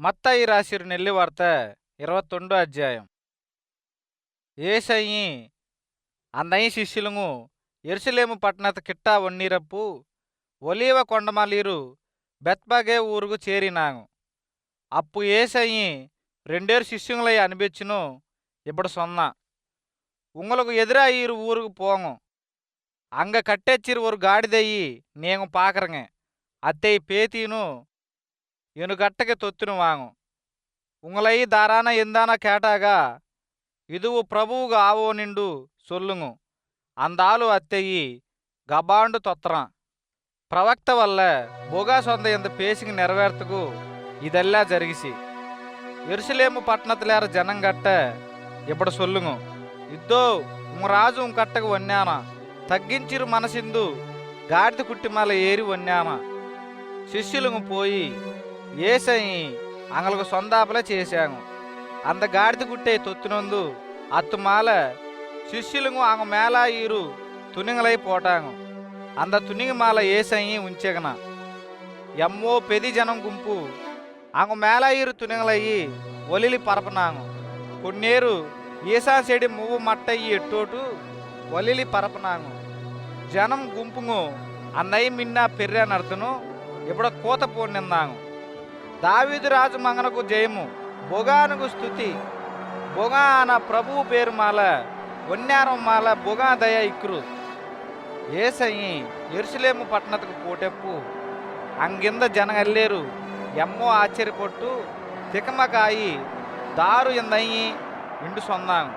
மத்தாயி ராசிர் நெல்லி வார்த்த ఇరవత్తొండో అధ్యాయం. ఏసయ్యి అన్నయ్య శిష్యులము ఎరుసలేము పట్టణత కిట్టా వన్నీరప్పు ఒలీవ కొండమలీరు బెత్బగే ఊరుకు చేరినాను అప్పు ఏసయ్యి రెండేరు శిష్యులై అనిపించును ఇప్పుడు సొన్న. ఉంగలకు ఎదురా ఈరు ఊరుకు పోము. అంగ కట్టెచ్చిరు ஒரு గాడిదయ్యి నేను పాకరంగే அத்தை పేతీను ఎనుగట్టకి తొత్తును വാങ്ങും ഉങ്ങളെ దారాన ఇందాన కేటాగా ఇదువు ప్రభువుగా ఆవో నిండు సొల్లుము. అందాలు అత్తయి గబాండు తొత్తరం. ప్రవక్త వల్ల బోగా సొంత ఎంత పేసింగ్ నెరవేర్తకు ఇదెల్లా జరిగిసి. ఎరుసలేము పట్నతలేర జనం గట్ట ఇప్పుడు సొల్లుము. ఇద్దో రాజు ఉం కట్టకు తగ్గించిరు మనసిందు గాడిద కుట్టిమాల ఏరి వన్నాన. శిష్యులు పోయి ఏసై అంగలకు సొందాపల చేశాము. అంత గాడిద గుట్టే తొత్తునందు అత్తుమాల శిష్యులకు అంగ మేళా ఈరు తునింగలై పోటాంగు అంద తునిగి ఏసై ఏసయి ఉంచెగన. ఎమ్మో పెది జనం గుంపు అంగ మేళా ఈరు తునింగలయ్యి ఒలిలి పరపనాంగు కొన్నేరు ఈసా చెడి మువ్వు మట్టయ్యి ఎట్టోటు ఒలిలి పరపనాంగు జనం గుంపుంగు అన్నయ్య మిన్న పెర్రా ఇప్పుడు కోత పోనిందాంగు దావిదు రాజు మంగనకు జయము. బొగానుకు స్థుతి బొగా అన ప్రభువు పేరు మాల. వన్యారం మాల బొగా దయ ఇక్రు. ఏసయి ఎరుసలేము పట్టణతకు పోటెప్పు. అంగింద జనగల్లేరు ఎమ్మో ఆశ్చర్యపొట్టు. తికమకాయి దారు ఇందయ్యి ఇండు సొందాం.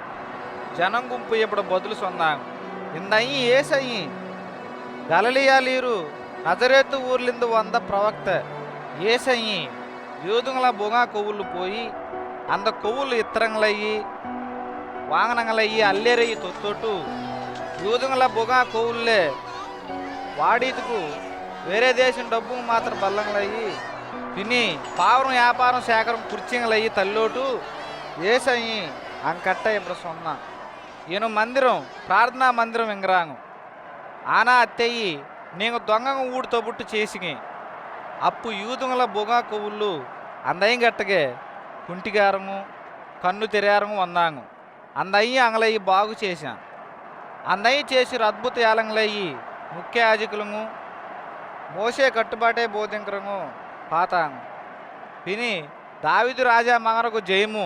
జనం గుంపు ఇప్పుడు బదులు సొందాం. ఇందయ్యి ఏసయ్యి గలలియాలీరు నజరేతు ఊర్లిందు వంద ప్రవక్త. ఏసయ్యి యూదుంగల బొగా కొవ్వులు పోయి అంద కొవ్వులు ఇత్తరంగలయ్యి వాంగనంగలయ్యి అల్లేరయ్యి తొత్తోటు యూదుల బొగా కొవ్వులే వాడీతుకు వేరే దేశం డబ్బు మాత్రం బల్లంగలయ్యి తిని పావురం వ్యాపారం సేకరం కుర్చింగలయ్యి తల్లోటు ఏసయ్యి అంకట్ట ఇప్పుడు సొన్న ఈయన మందిరం ప్రార్థనా మందిరం ఇంగరాంగు. ఆనా అత్తయ్యి నేను దొంగ ఊడితో బుట్టు చేసిగి అప్పు యూదుంగల బొగా కొవ్వుళ్ళు అందయం గట్టగే. కుంటిగారము కన్ను తెరారము వందాము అందయ్య అంగలయ్యి బాగు చేశాం అందయ్య చేసి అద్భుత యాలంగలయ్యి ముఖ్య యాజకులము మోసే కట్టుబాటే బోధింకరము పాతాము విని దావిదు రాజా మగనకు జయము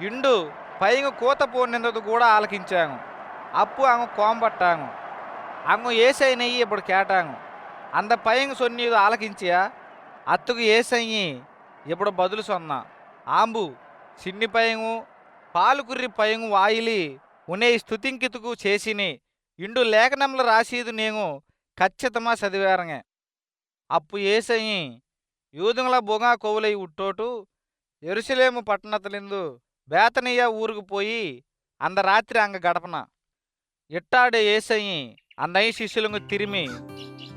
ఇండు పైగా కూత పోనిందుకు కూడా ఆలకించాము అప్పు ఆమె కోంబట్టాము అంగు ఏసైనయ్యి ఇప్పుడు కేటాము అంద பையங்க సొన్నీదు ఆలకించియా? అత్తుకు ఏసయ్యి ఇప్పుడు బదులు సొన్న. ఆంబు సిన్ని పయంగు పాలుకుర్రి పయంగు వాయిలి ఉనే స్థుతింకితుకు చేసిని. ఇండు లేఖనంలో రాసీదు నేను ఖచ్చితమా చదివారంగే అప్పు ఏసయ్యి యూదుల బొగా కొవులై ఉట్టోటు ఎరుసలేము పట్టణతలిందు బేతనయ్య ఊరుకు పోయి అంద రాత్రి అంగ గడపన. ఇట్టాడే ఏసయ్యి అన్నయ్య శిష్యులకు తిరిమి.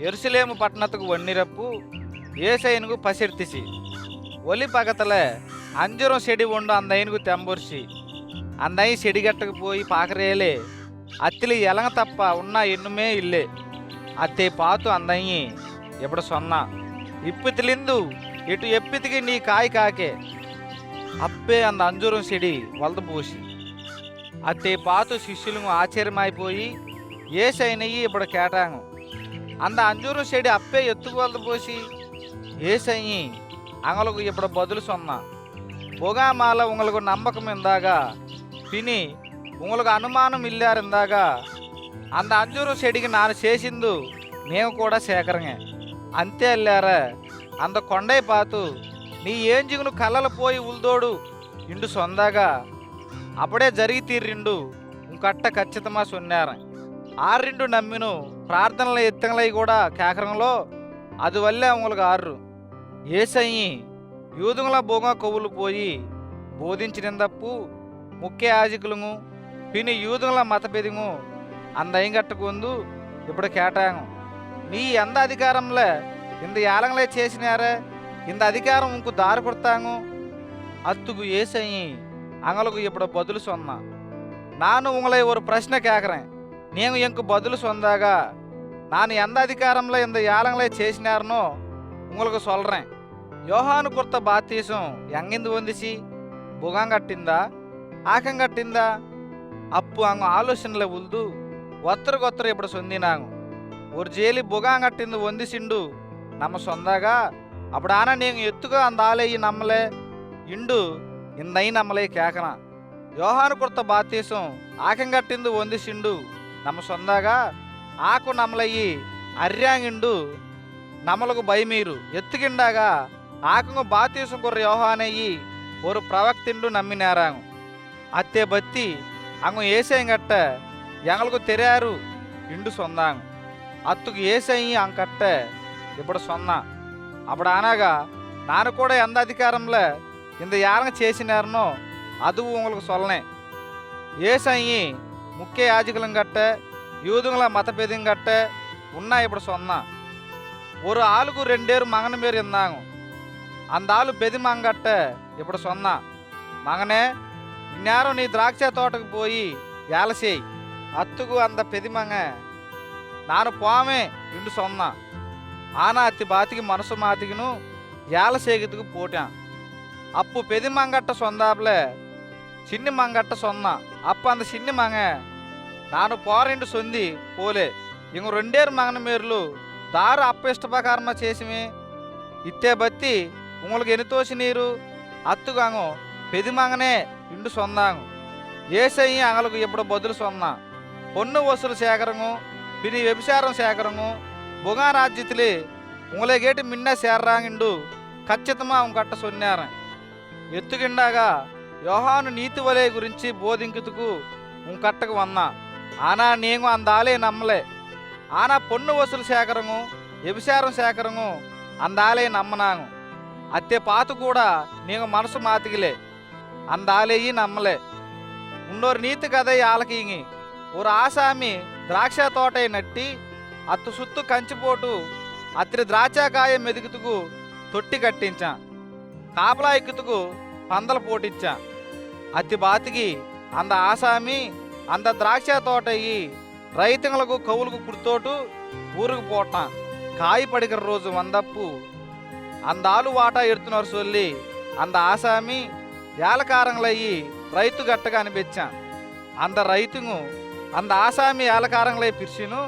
ఎరుసలేము పట్టణతకు వన్నిరప్పు ఏసైనుగు పసిర్తిసి. ఒలి పగతలే అంజురం సెడి ఉండు అందైనకు తెంబుర్సి అందయ్య సెడిగట్టకు పోయి పాకరేలే. అత్తిలి ఎలంగ తప్ప ఉన్నా ఎన్నుమే ఇల్లే. అత్తే పాతు అందయ్యి ఇప్పుడు సొన్న. ఇప్పితిలిందు ఇటు ఎప్పితికి నీ కాయి కాకే. అప్పే అంద అంజూరం చెడి వలద పోసి. అత్తే పాతు శిష్యులు ఆశ్చర్యమైపోయి ఏసైనయ్యి ఇప్పుడు కేటాంగం. அந்த அஞ்சூரம் செடி அப்பே எத்துக்கு வந்து போசி ஏசையி அவங்களுக்கு இப்படி பதில் சொன்னான் பொகா மேல உங்களுக்கு நம்பக்கம் இருந்தாக తిని உங்களுக்கு అనుమానం ఇల్లారు ఇందాక అంత అంజూరు చెడికి నాను చేసిందు మేము కూడా సేకరంగే అంతే వెళ్ళారా అంత కొండై పాతు నీ ఏంజిగును కళ్ళలు పోయి ఉల్దోడు ఇండు సొందాగా అప్పుడే జరిగి తీర్రిండు ఇంకట్ట ఖచ్చితమా సొన్నారం ఆర్రిండు నమ్మిను ప్రార్థనల ఎత్తంగలై కూడా కేకరంలో అది వల్లే అమ్ములు గారు ఏసయ్యి యూదుముల భూమ కొవ్వులు పోయి బోధించిన తప్పు ముఖ్య యాజకులము పిని యూదుల మతభేదము అందయం కట్టకుందు ఇప్పుడు కేటాయం నీ ఎంత అధికారంలో ఇంత ఏలంగలే చేసినారే ఇంత అధికారం ఇంకు దారి కొడతాము. అత్తుకు ఏసయ్యి అంగలకు ఇప్పుడు బదులు సొన్న. నాను ఉంగలై ఓరు ప్రశ్న కేకరే. ನೀವು ಎಂಕು ಬದಲು ಸೊಂದಾಗ ನಾನು ಎಂದ ಅಧಿಕಾರಂಲ ಇಂದ ಯಾಲಂಗ್ಲೇ చేసినారనో உங்களுக்கு சொல்றேன் యోహాను కొత్త బాతీసం ఎంగింది పొందిసి భుగం కట్టిందా ఆకం కట్టిందా అప్పు అంగు ఆలోచనలే ఉల్దు ఒత్తరు కొత్తరు ఇప్పుడు సొందినాంగు ஒரு ஜேலி புகாங்கட்டிந்து ஒந்தி சிண்டு நம்ம சொந்தாக அப்படியானா நீங்கள் எத்துக்கோ அந்த ஆளையி நம்மளே இண்டு இந்த நம்மளே கேட்கறான் யோகானு கொடுத்த பாத்தீசம் ஆக்கங்கட்டிந்து ஒந்தி சிண்டு నమ్మ సొందాగా ఆకు నమ్మలయ్యి అర్యాంగిండు నమ్మలకు భయమీరు ఎత్తుకిండాగా ఆకంగు బాతీసం కొర్ర యోహానయ్యి ஒரு ప్రవక్తిండు నమ్మినారాంగు అత్తే బత్తి అంగు ఏసేంగట్ట ఎంగలకు తెరారు ఇండు సొందాంగు అత్తుకు ఏసయ్యి అంకట్ట ఇప్పుడు సొన్నా అప్పుడు అనగా నాను కూడా ఎంత అధికారంలో இந்த யாருங்க చేసినారనో அதுவும் உங்களுக்கு சொல்லனேன் ஏசையி முக்கிய யாஜிகளும் கட்ட யூதுங்களா மதபேதையும் கட்ட உன்னா இப்படி சொன்னான் ஒரு ஆளுக்கு ரெண்டேரு மகன் பேர் இருந்தாங்க. அந்த ஆளு பெதிமாங்கட்ட இப்படி சொன்னான் மகனே இந்நேரம் நீ திராட்சை தோட்டக்கு போய் வேலை செய். அத்துக்கு அந்த பெதிமங்க நான் போவேன் என்று சொன்னான் ஆனால் அத்தி பாத்திக்கு மனசு மாத்திக்கணும் வேலை செய்கிறதுக்கு போட்டான். அப்போ பெதிமங்கட்ட சொந்தாப்புல சின்ன மங்கட்ட சொன்னான் அப்ப அந்த சின்ன மங்க ನಾನು పోరెండు సొంది పోలే ఇంక రెండేరు మగన మేరులు దారు అప్ప ఇష్ట ప్రకారమా చేసిమి ఇత్తే బత్తి உங்களுக்கு ఎన్ని తోసి నీరు అత్తుగాంగు పెది మగనే ఇండు సొందాంగు ఏసయ్యి అంగలకు ఇప్పుడు బదులు సొన్నా పొన్ను వసూలు సేకరంగు పిని వ్యభిచారం సేకరంగు బుగా రాజ్యతిలి உங்களைகேட்டு முன்ன சேர்றாங்கண்டு ఖచ్చితమా కట్ట సొన్నారన్ ఎత్తుకిండాగా యోహాను నీతి వలె గురించి బోధింకుతుకు ఉంకట్టకు వన్నా. ఆనా నేను అందాలే నమ్మలే. ఆనా పొన్ను వసూలు సేకరము వ్యభిచారం సేకరము అందాలే నమ్మనాను. అత్తే పాత కూడా నేను మనసు మాతికిలే అందాలేయి నమ్మలే. ఉన్నోరు నీతి కదయి ఆలకీంగి ఊరు ఆసామి ద్రాక్ష తోటై నట్టి అత్తు సుత్తు కంచిపోటు అత్రి ద్రాక్షకాయ మెదుగుతుకు తొట్టి కట్టించా. కాపలా ఎక్కుతుకు పందలు పోటిచ్చా. அத்தி బాతికి అంద ఆసామి అంద ద్రాక్ష తోటయ్యి రైతులకు కవులకు కుర్తోటు ఊరుకు పోటాం కాయ పడికర రోజు వందప్పు. అందాలు వాటా ఎడుతున్నారు సొల్లి. అంద ఆసామి ఏలకారంలయ్యి రైతు గట్టగా అనిపించా. అంద రైతుము అంద ఆసామి ఏలకారంలై పిర్చిను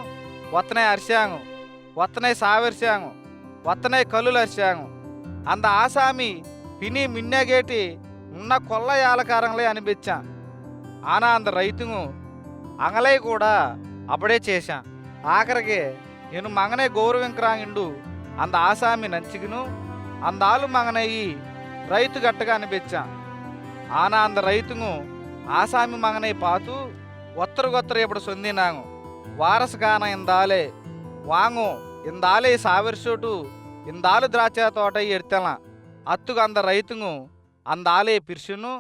వత్తనే అరిశాము వత్తనే సావరిశాము వత్తనే కళ్ళు అరిశాము అంద ఆసామి పిని మిన్నగేటి ఉన్న కొల్ల యాలకారంలే అనిపించా. ఆనా అంద రైతును అంగలై కూడా అప్పుడే చేశా. ఆఖరికి నేను మగనే గౌరవింకరాంగిండు అంద ఆసామి నంచికిను అందాలు మగనయ్యి రైతు గట్టగా అనిపించా. ఆనా అంద రైతును ఆసామి మంగనై పాతు ఒత్తరుగొత్తరు ఇప్పుడు సొందినాను. వారసుగాన ఇందాలే వాంగు ఇందాలే సావిరిసోటు ఇందాలు ద్రాక్ష తోట ఎడతల రైతుము అంద రైతును అందాలే పిర్సును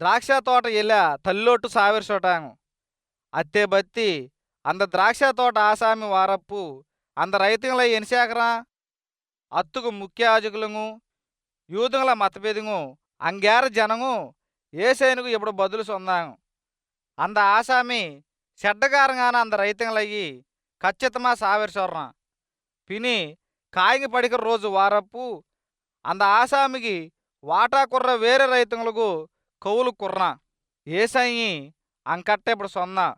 ద్రాక్ష తోట ఎల్ల తల్లోటు సావిర్సోటాంగు అత్తే బత్తి అంద ద్రాక్ష తోట ఆసామి వారప్పు అంద రైతుల ఎనిశాకరా అత్తుకు ముఖ్య యాజకులను యూదుల మతభేదము అంగార జనము ఏసైనుకు ఇప్పుడు బదులు సొందాంగు అంద ఆసామి చెడ్డగారంగాన అంద రైతులయ్యి ఖచ్చితమా సావిర్సోర్రం పిని కాయింగి పడిక రోజు వారప్పు అంద ఆసామికి వాటా కుర్ర వేరే రైతులకు కవులు కుర్ర. ఏసయ్యి అంకట్ట ఇప్పుడు సొన్న.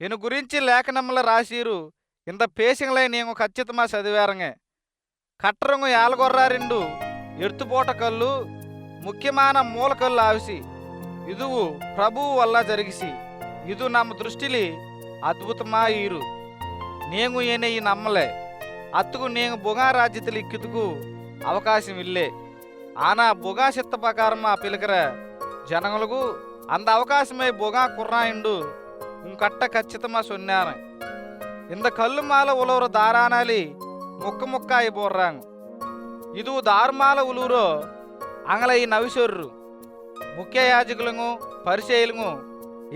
ఇను గురించి లేఖనమ్మల రాసిరు. ఇంత పేసింగ్లై నేను ఖచ్చితమా చదివారంగే. కట్టరంగు యాలగొర్రారిండు ఎడుతుపోట కళ్ళు ముఖ్యమైన మూల కళ్ళు ఆవిసి. ఇదువు ప్రభువు వల్ల జరిగిసి. ఇది నమ్మ దృష్టిలి అద్భుతమా ఈరు. నేను ఈయన ఈ నమ్మలే. అత్తుకు నేను బుగారాజ్యతలు ఇక్కితుకు అవకాశం ఇల్లే ఆనా బుగా చిత్త ప్రకారం ఆ పిలకర జనములకు అంద అవకాశమై బుగా కుర్రాయిండు. ఇంకట్ట ఖచ్చితమా సొన్నాను. ఇంద కళ్ళు మాల ఉలవరు దారానాలి ముక్క ముక్క అయి బోర్రాంగు ఇది దారుమాల ఉలూరో అంగలయి ఈ ముఖ్య యాజకులను పరిచయులను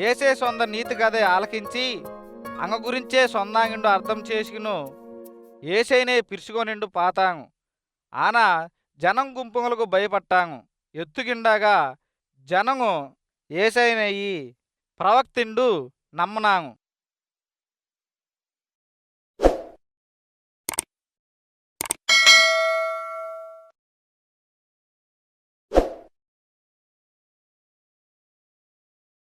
ఏసే సొంత నీతి కథ ఆలకించి అంగ గురించే సొందాంగిండు అర్థం చేసుకును. ఏసైనే పిరుచుకొనిండు పాతాంగు ఆన జనం గుంపులకు భయపట్టాము. ఎత్తుకిండాగా జనము ఏసైనయ్యి ప్రవక్తిండు నమ్మనాము.